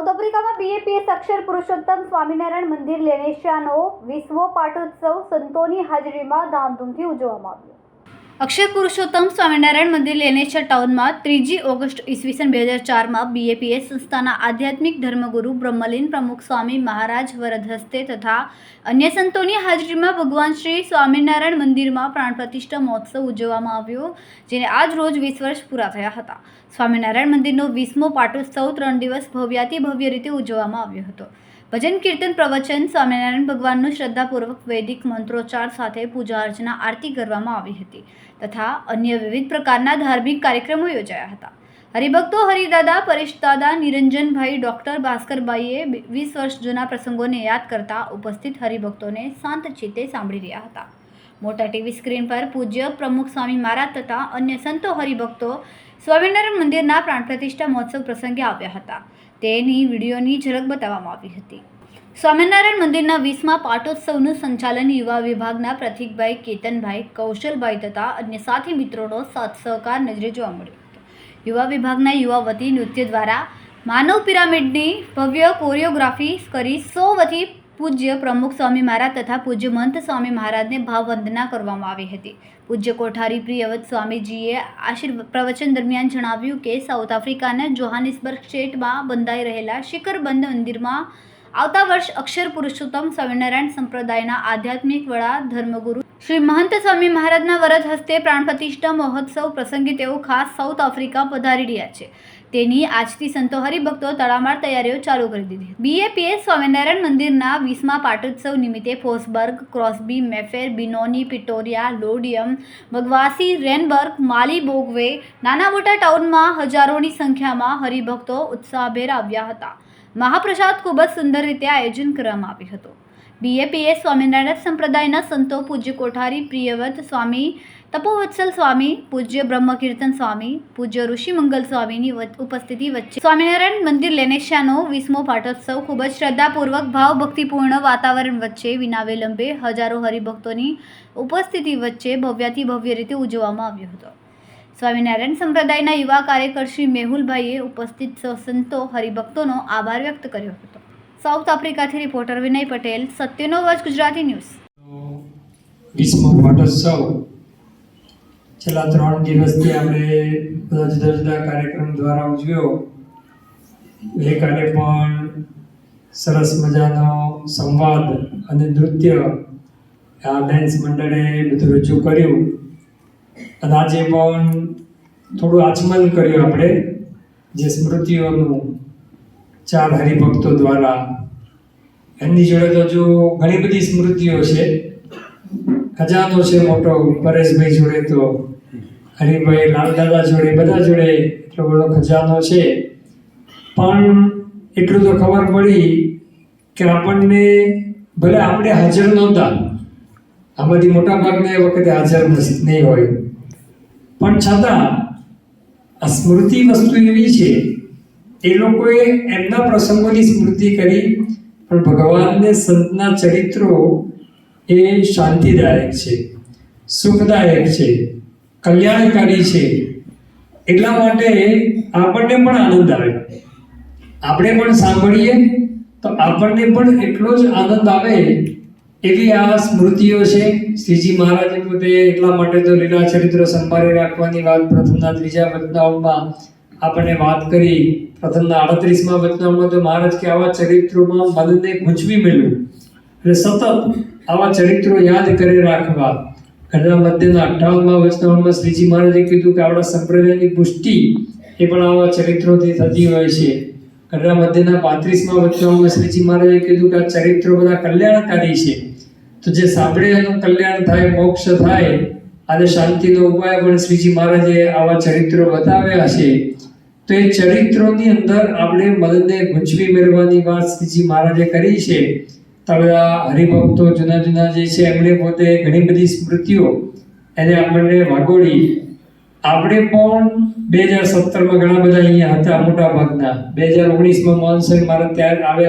South આફ્રિકામાં BAPS અક્ષર પુરુષોત્તમ સ્વામિનારાયણ મંદિર લેનેશિયાનો વિશ્વ પાટોત્સવ સંતોની હાજરીમાં ધામધૂમથી ઉજવવામાં આવ્યો. અક્ષર પુરુષોત્તમ સ્વામિનારાયણ મંદિર લેનેશિયા ટાઉનમાં ત્રીજી ઓગસ્ટ ઈસવીસન બે હજાર ચારમાં બીએપીએસ સંસ્થાના આધ્યાત્મિક ધર્મગુરુ બ્રહ્મલીન પ્રમુખ સ્વામી મહારાજ વરદ હસ્તે તથા અન્ય સંતોની હાજરીમાં ભગવાન શ્રી સ્વામિનારાયણ મંદિરમાં પ્રાણ પ્રતિષ્ઠા મહોત્સવ ઉજવવામાં આવ્યો, જેને આજ રોજ વીસ વર્ષ પૂરા થયા હતા. સ્વામિનારાયણ મંદિરનો વીસમો પાટોત્સવ ત્રણ દિવસ ભવ્યાતિ ભવ્ય રીતે ઉજવવામાં આવ્યો હતો. ભજન, કીર્તન, પ્રવચન, સ્વામિનારાયણ ભગવાનનું શ્રદ્ધાપૂર્વક વૈદિક મંત્રોચ્ચાર સાથે પૂજા અર્ચના, આરતી કરવામાં આવી હતી તથા અન્ય વિવિધ પ્રકારના ધાર્મિક કાર્યક્રમો યોજાયા હતા. હરિભક્તો, હરિદાદા પરેશદાદા નિરંજનભાઈ, ડૉક્ટર ભાસ્કરભાઈએ વીસ વર્ષ જૂના પ્રસંગોને યાદ કરતા ઉપસ્થિત હરિભક્તોને શાંત ચિત્તે સાંભળી રહ્યા હતા. મોટા ટીવી સ્ક્રીન પર પૂજ્ય પ્રમુખ સ્વામી મહારાજ તથા અન્ય સંતો હરિભક્તો સ્વામિનારાયણ મંદિરના પ્રાણ પ્રતિષ્ઠા મહોત્સવ પ્રસંગે આવ્યા હતા. તેની વિડીયોની ઝલક બતાવવામાં આવી હતી. સ્વામિનારાયણ મંદિરના વીસમા પાટોત્સવનું સંચાલન યુવા વિભાગના પ્રતિકભાઈ કેતનભાઈ, કૌશલભાઈ તથા અન્ય સાથી મિત્રોનો સાથ સહકાર નજરે જોવા મળ્યો હતો. યુવા વિભાગના યુવા વતી નૃત્ય દ્વારા માનવ પિરામિડની ભવ્ય કોરિયોગ્રાફી કરી સો વતી પૂજ્ય પ્રમુખ સ્વામી મહારાજ તથા પૂજ્ય મંત સ્વામી મહારાજને ભાવવંદના કરવામાં આવી હતી. પૂજ્ય કોઠારી પ્રિયવત સ્વામીજીએ આશીર્વ, પ્રવચન દરમિયાન જણાવ્યું કે, સાઉથ આફ્રિકાના જોહાનિસબર્ગ સ્ટેટમાં બંધાઈ રહેલા શિખરબંધ મંદિરમાં આવતા વર્ષ અક્ષર પુરુષોત્તમ સ્વામિનારાયણ સંપ્રદાયના આધ્યાત્મિક વડા, ધર્મગુરુ શ્રી મહંત સ્વામી મહારાજના વરદ હસ્તે પ્રાણ મહોત્સવ પ્રસંગે તેઓ ખાસ સાઉથ આફ્રિકા પધારી રહ્યા છે. તેની આજથી સંતો હરિભક્તો તડામાર તૈયારીઓ ચાલુ કરી દીધી. બીએપીએસ સ્વામિનારાયણ મંદિરના વીસમા પાટોત્સવ નિમિત્તે ફોસબર્ગ, ક્રોસબી, મેફેર, બિનોની, પિટોરિયા, લોડિયમ, બગવાસી, રેનબર્ગ, માલી, બોગવે નાના મોટા ટાઉનમાં હજારોની સંખ્યામાં હરિભક્તો ઉત્સાહભેર આવ્યા હતા. મહાપ્રસાદ ખૂબ જ સુંદર રીતે આયોજન કરવામાં આવ્યું હતું. બીએપીએસ સ્વામિનારાયણ સંપ્રદાયના સંતો પૂજ્ય કોઠારી પ્રિયવત સ્વામી તપોવત્સલ સ્વામી પૂજ્ય બ્રહ્મકીર્તન સ્વામી પૂજ્ય ઋષિમંગલ સ્વામીની ઉપસ્થિતિ વચ્ચે સ્વામિનારાયણ મંદિર લેનેશાનો વીસમો પાટોત્સવ ખૂબ જ શ્રદ્ધાપૂર્વક ભાવભક્તિપૂર્ણ વાતાવરણ વચ્ચે વિના વિલંબે હજારો હરિભક્તોની ઉપસ્થિતિ વચ્ચે ભવ્યાથી ભવ્ય રીતે ઉજવવામાં આવ્યો હતો સ્વામિનારાયણ સંપ્રદાયના યુવા કાર્યકર શ્રી મેહુલભાઈએ ઉપસ્થિત સંતો હરિભક્તોનો આભાર વ્યક્ત કર્યો હતો સાઉથ આફ્રિકાથી રિપોર્ટર વિનય પટેલ સત્યનો વચ ગુજરાતી ન્યૂઝ વિશ્વ પાટોત્સવ છેલ્લા ત્રણ દિવસથી આપણે બધા જુદા જુદા કાર્યક્રમ દ્વારા ઉજવ્યો. ગઈકાલે પણ સરસ મજાનો સંવાદ અને નૃત્ય આ ડાન્સ મંડળે બધું રજૂ કર્યું. અને આજે પણ થોડું આચમન કર્યું આપણે જે સ્મૃતિઓનું ચાર હરિભક્તો દ્વારા. એમની જોડે તો જો ઘણી બધી સ્મૃતિઓ છે. ખજાનો છે મોટો, પરેશભાઈ જોડે તો, હરિભાઈ, લાલદાદા જોડે, બધા જોડે એટલો બધો ખજાનો છે. પણ એટલું તો ખબર પડી કે આપણને, ભલે આપણે હાજર નહોતા, આમાંથી મોટા ભાગના એ વખતે હાજર નહીં હોય. પણ છતાં, આ સ્મૃતિ વસ્તુ એવી છે, એ લોકોએ એમના પ્રસંગોની સ્મૃતિ કરી, પણ ભગવાનને સંતના ચરિત્રો એ શાંતિદાયક છે, સુખદાયક છે, કલ્યાણકારી છે. એટલા માટે આપણને પણ આનંદ આવે. આપણે પણ સાંભળીએ તો આપણને પણ એટલો જ આનંદ આવે એવી આ સ્મૃતિઓ છે. શ્રીજી મહારાજે પોતે એટલા માટે તો લીલા ચરિત્ર સંભાળી રાખવાની વાત પ્રથમના ત્રીજા વચનાઓમાં આપણને વાત કરી. પ્રથમના અડત્રીસમાં વચનાઓમાં તો મહારાજ કે આવા ચરિત્રોમાં મનને ગૂંચવી મેળવ્યું. એટલે સતત આવા ચરિત્રો યાદ કરી રાખવા. ઘરના મધ્યના અઠ્ઠાવનમાં વચનાઓમાં શ્રીજી મહારાજે કીધું કે આપણા સંપ્રદાયની પુષ્ટિ એ પણ આવા ચરિત્રોથી થતી હોય છે. ઘરના મધ્યના પાંત્રીસમાં વચનાઓમાં શ્રીજી મહારાજે કીધું કે આ ચરિત્રો બધા કલ્યાણકારી છે. તો જે સાંભળે એનું કલ્યાણ થાય, મોક્ષ થાય અને શાંતિનો ઉપાય પણ શ્રીજી મહારાજે આવા ચરિત્રો બતાવ્યા છે. તો એ ચરિત્રોની અંદર આપણે મનને ગૂંચવી મેળવવાની વાત શ્રીજી મહારાજે કરી છે. તો હવે આ હરિભક્તો જુદા જુદા જે છે, એમણે પોતે ઘણી બધી સ્મૃતિઓ એને આપણને વાગોળી. આપણે પણ બે હજાર સત્તરમાં ઘણા બધા અહીંયા હતા મોટા ભાગના બે હજાર ઓગણીસમાં મોહનસિંહ મારા ત્યારે આવ્યા